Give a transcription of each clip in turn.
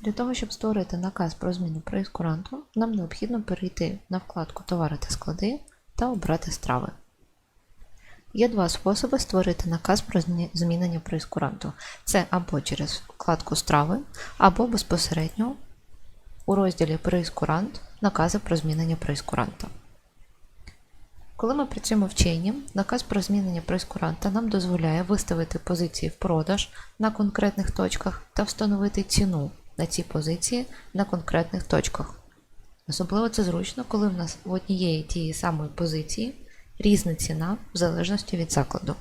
Для того, щоб створити наказ про зміну прейскуранту, нам необхідно перейти на вкладку Товари та склади та обрати страви. Є два способи створити наказ про змінення прейскуранту. Це або через вкладку страви, або безпосередньо у розділі Прейскурант накази про змінення прейскуранта. Коли ми працюємо в чейні, наказ про змінення прейскуранта нам дозволяє виставити позиції в продаж на конкретних точках та встановити ціну на ці позиції на конкретних точках. Особливо це зручно, коли в нас в однієї тієї самої позиції різна ціна в залежності від закладу.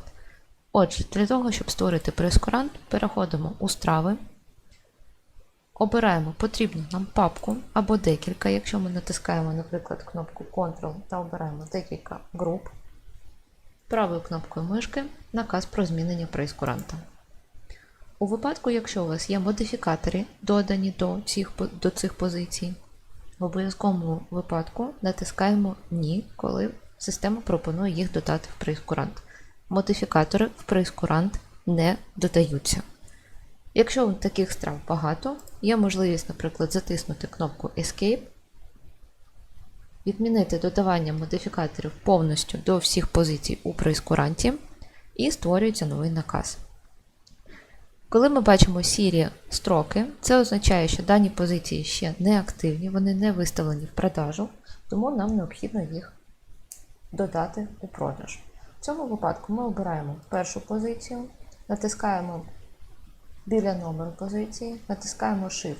Отже, для того, щоб створити прейскурант, переходимо у страви, обираємо потрібну нам папку або декілька, якщо ми натискаємо, наприклад, кнопку Ctrl та обираємо декілька груп. Правою кнопкою мишки наказ про змінення прейскуранта. У випадку, якщо у вас є модифікатори, додані до цих, до цих позицій, в обов'язковому випадку натискаємо Ні, коли система пропонує їх додати в прейскурант. Модифікатори в прейскурант не додаються. Якщо таких страв багато, є можливість, наприклад, затиснути кнопку Escape, відмінити додавання модифікаторів повністю до всіх позицій у прейскуранті і створюється новий наказ. Коли ми бачимо сірі строки, це означає, що дані позиції ще не активні, вони не виставлені в продажу, тому нам необхідно їх додати у продаж. В цьому випадку ми обираємо першу позицію, натискаємо біля номеру позиції, натискаємо Shift,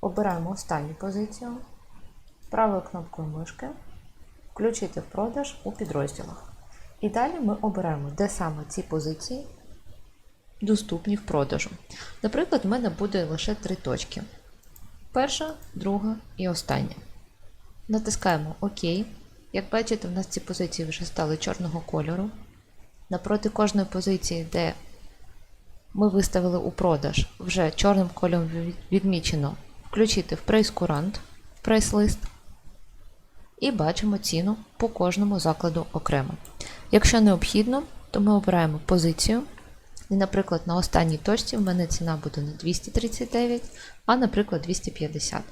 обираємо останню позицію, правою кнопкою мишки, включити в продаж у підрозділах. І далі ми обираємо, де саме ці позиції доступні в продажу. Наприклад, в мене буде лише три точки: перша, друга і остання. Натискаємо ОК. Як бачите, в нас ці позиції вже стали чорного кольору. Напроти кожної позиції, де ми виставили у продаж, вже чорним кольором відмічено включити в прейскурант, прайс-лист. І бачимо ціну по кожному закладу окремо. Якщо необхідно, то ми обираємо позицію. І, наприклад, на останній точці в мене ціна буде не 239, а, наприклад, 250.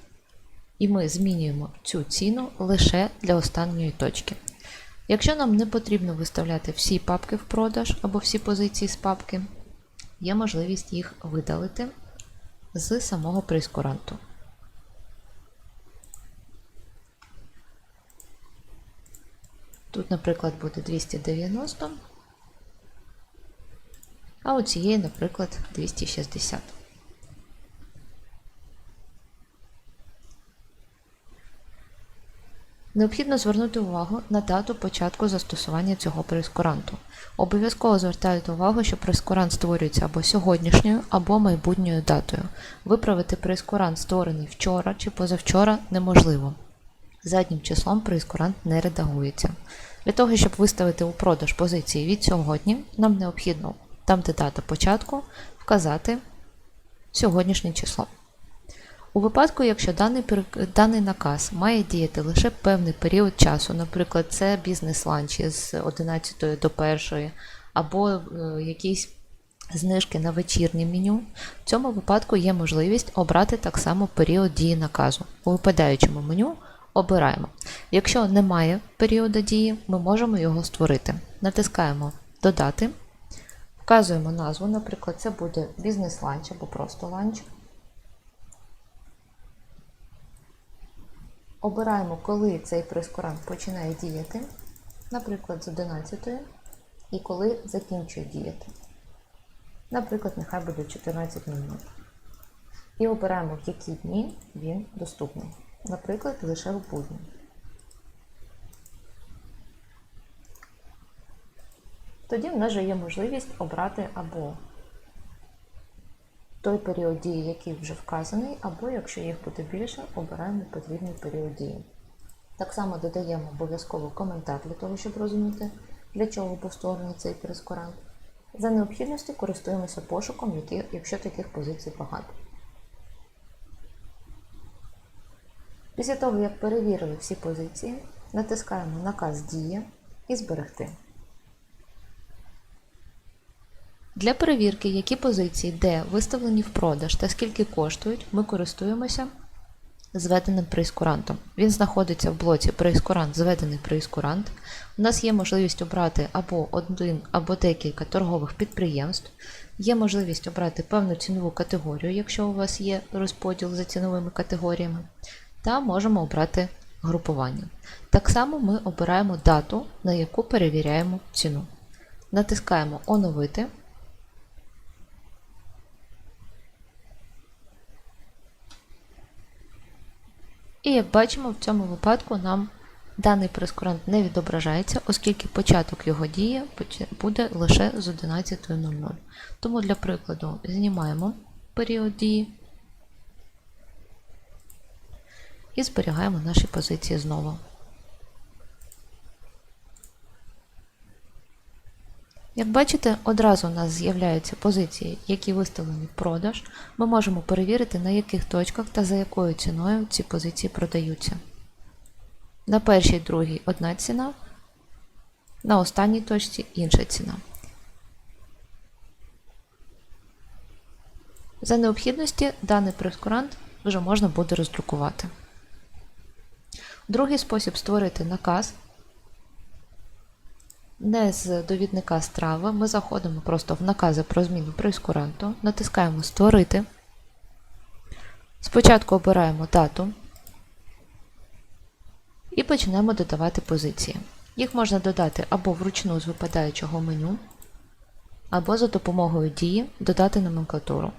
І ми змінюємо цю ціну лише для останньої точки. Якщо нам не потрібно виставляти всі папки в продаж або всі позиції з папки, є можливість їх видалити з самого прейскуранту. Тут, наприклад, буде 290, а у цієї, наприклад, 260. Необхідно звернути увагу на дату початку застосування цього прейскуранту. Обов'язково звертайте увагу, що прейскурант створюється або сьогоднішньою, або майбутньою датою. Виправити прейскурант, створений вчора чи позавчора, неможливо. Заднім числом прейскурант не редагується. Для того, щоб виставити у продаж позиції від сьогодні, нам необхідно там, де дата початку, вказати сьогоднішнє число. У випадку, якщо даний, даний наказ має діяти лише певний період часу, наприклад, це бізнес-ланчі з 11 до 1, або е, якісь знижки на вечірнє меню, в цьому випадку є можливість обрати так само період дії наказу. У випадаючому меню обираємо. Якщо немає періоду дії, ми можемо його створити. Натискаємо Додати, вказуємо назву, наприклад, це буде бізнес-ланч або просто ланч. Обираємо, коли цей прескурант починає діяти, наприклад, з 11 і коли закінчує діяти. Наприклад, нехай буде 14 минут. І обираємо, в які дні він доступний. Наприклад, лише в будні. Тоді в нас же є можливість обрати або той період дії, який вже вказаний, або якщо їх буде більше, обираємо потрібний період дії. Так само додаємо обов'язково коментар для того, щоб розуміти, для чого був створений цей прескурант. За необхідності користуємося пошуком, якщо таких позицій багато. Після того, як перевірили всі позиції, натискаємо наказ Дія і зберегти. Для перевірки, які позиції де виставлені в продаж та скільки коштують, ми користуємося зведеним прейскурантом. Він знаходиться в блоці прейскурант, зведений прейскурант. У нас є можливість обрати або один, або декілька торгових підприємств. Є можливість обрати певну цінову категорію, якщо у вас є розподіл за ціновими категоріями, та можемо обрати групування. Так само ми обираємо дату, на яку перевіряємо ціну. Натискаємо Оновити. І як бачимо, в цьому випадку нам даний прескурант не відображається, оскільки початок його дії буде лише з 11.00. Тому для прикладу знімаємо період дії і зберігаємо наші позиції знову. Як бачите, одразу у нас з'являються позиції, які виставлені в продаж. Ми можемо перевірити, на яких точках та за якою ціною ці позиції продаються. На першій другій одна ціна, на останній точці інша ціна. За необхідності даний прескурант вже можна буде роздрукувати. Другий спосіб створити наказ не з довідника страви. Ми заходимо просто в накази про зміну прейскуранту, натискаємо Створити. Спочатку обираємо дату і почнемо додавати позиції. Їх можна додати або вручну з випадаючого меню, або за допомогою дії додати номенклатуру.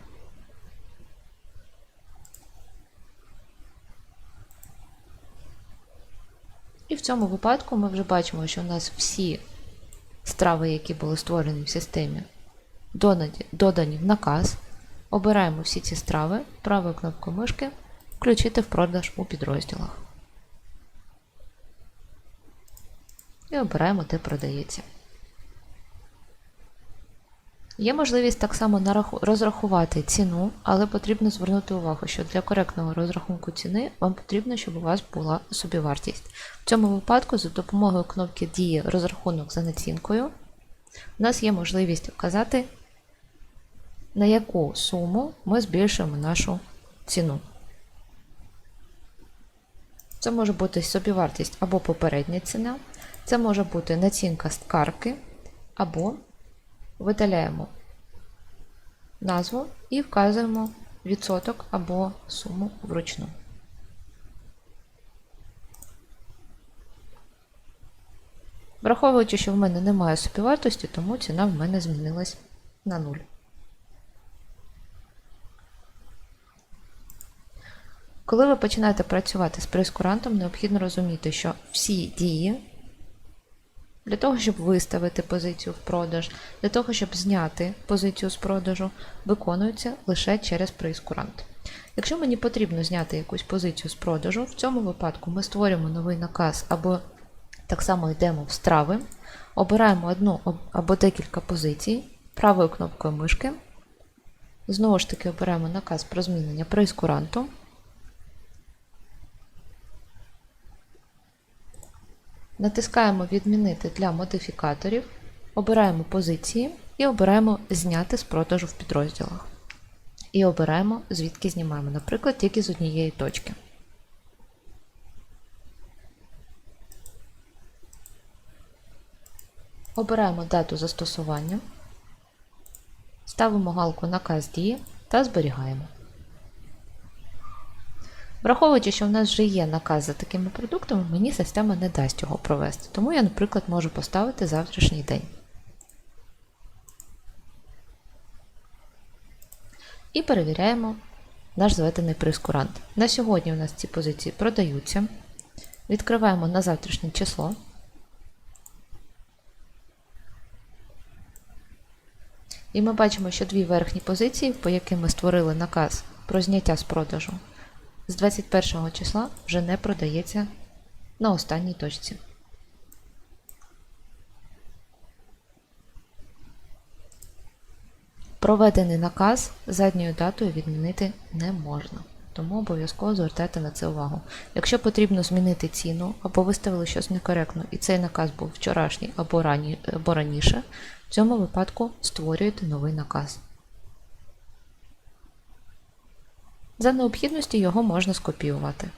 І в цьому випадку ми вже бачимо, що у нас всі страви, які були створені в системі, додані, в наказ. Обираємо всі ці страви правою кнопкою мишки Включити в продаж у підрозділах. І обираємо, де продається. Є можливість так само розрахувати ціну, але потрібно звернути увагу, що для коректного розрахунку ціни вам потрібно, щоб у вас була собівартість. В цьому випадку за допомогою кнопки Дії розрахунок за націнкою у нас є можливість вказати, на яку суму ми збільшуємо нашу ціну. Це може бути собівартість або попередня ціна, це може бути націнка з картки, або видаляємо назву і вказуємо відсоток або суму вручну. Враховуючи, що в мене немає собівартості, тому ціна в мене змінилась на 0. Коли ви починаєте працювати з прескурантом, необхідно розуміти, що всі дії для того, щоб виставити позицію в продаж, для того, щоб зняти позицію з продажу, виконуються лише через прейскурант. Якщо мені потрібно зняти якусь позицію з продажу, в цьому випадку ми створюємо новий наказ або так само йдемо в страви, обираємо одну або декілька позицій правою кнопкою мишки. Знову ж таки обираємо наказ про змінення прейскуранту. Натискаємо Відмінити для модифікаторів, обираємо позиції і обираємо Зняти з продажу в підрозділах. І обираємо, звідки знімаємо, наприклад, тільки з однієї точки. Обираємо дату застосування, ставимо галку Наказ дії та зберігаємо. Враховуючи, що в нас вже є наказ за такими продуктами, мені система не дасть його провести. Тому я, наприклад, можу поставити завтрашній день. І перевіряємо наш зведений прескурант. На сьогодні у нас ці позиції продаються. Відкриваємо на завтрашнє число. І ми бачимо, що дві верхні позиції, по яким ми створили наказ про зняття з продажу, з 21 числа вже не продається на останній точці. Проведений наказ задньою датою відмінити не можна. тому обов'язково звертайте на це увагу. Якщо потрібно змінити ціну або виставили щось некоректно, і цей наказ був вчорашній або, раніше, в цьому випадку створюєте новий наказ. За необхідності його можна скопіювати.